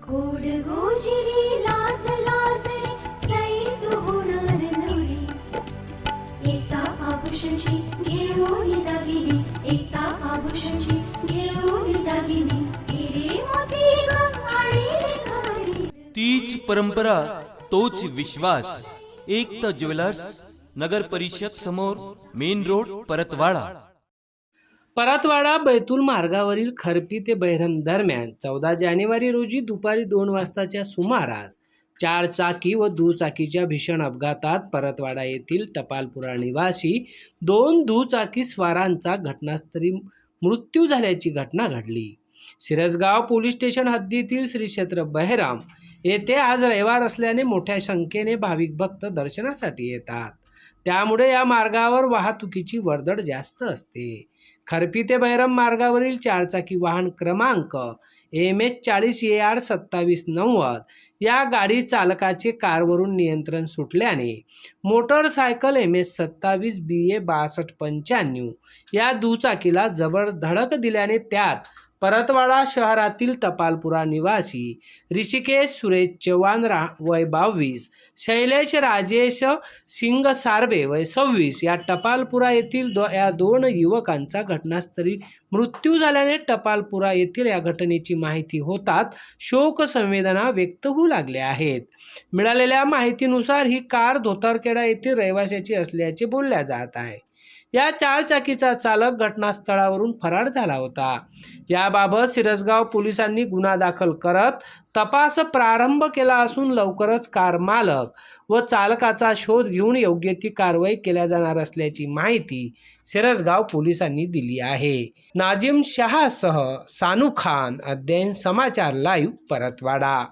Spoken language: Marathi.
गोड लाज होणार नवरी. आभूषणची घेऊन दागिनी आभूषणची घेऊन दागिनी. हिरे मोती तीच परंपरा तोच विश्वास. एकता ज्वेलर्स नगर परिषद समोर मेन रोड परतवाडा. परतवाडा बैतूल मार्गावरील खरपी ते बैरम दरम्यान चौदा जानेवारी रोजी दुपारी दोन वाजताच्या सुमारास चार चाकी व दुचाकीच्या भीषण अपघातात परतवाडा येथील टपालपुरा निवासी दोन दुचाकी स्वारांचा घटनास्थळी मृत्यू झाल्याची घटना घडली. सिरसगाव पोलीस स्टेशन हद्दीतील श्री क्षेत्र बहिराम येथे आज रविवार असल्याने मोठ्या संख्येने भाविक भक्त दर्शनासाठी येतात. त्यामुळे या मार्गावर वाहतुकीची वर्दळ जास्त असते. खरपी ते बैरम मार्गावरील चारचाकी वाहन क्रमांक एम एच चाळीस ए आर सत्तावीस नव्वद या गाडी चालकाचे कारवरून नियंत्रण सुटल्याने मोटरसायकल एम एच सत्तावीस बी ए बासष्ट पंच्याण्णव या दुचाकीला जबर धडक दिल्याने त्यात परतवाडा शहरातील टपालपुरा निवासी ऋषिकेश सुरेश चव्हाण रा वय बावीस शैलेश राजेश सिंग सार्वे वय सव्वीस या टपालपुरा येथील दो या दोन युवकांचा घटनास्थळी मृत्यू झाल्याने टपालपुरा येथील या घटनेची माहिती होतात शोक संवेदना व्यक्त होऊ लागल्या आहेत. मिळालेल्या माहितीनुसार ही कार धोतरखेडा येथील रहिवाशाची असल्याचे बोलल्या जात आहे. या चारचाकीचा चालक घटनास्थळावरून फरार झाला होता. याबाबत सिरसगाव पोलिसांनी गुन्हा दाखल करत तपास प्रारंभ केला असून लवकरच कार मालक व चालकाचा शोध घेऊन योग्य ती कारवाई केल्या जाणार असल्याची माहिती सिरसगाव पोलिसांनी दिली आहे. नाजिम शहासह सानू खान अध्ययन समाचार लाईव्ह परतवाडा.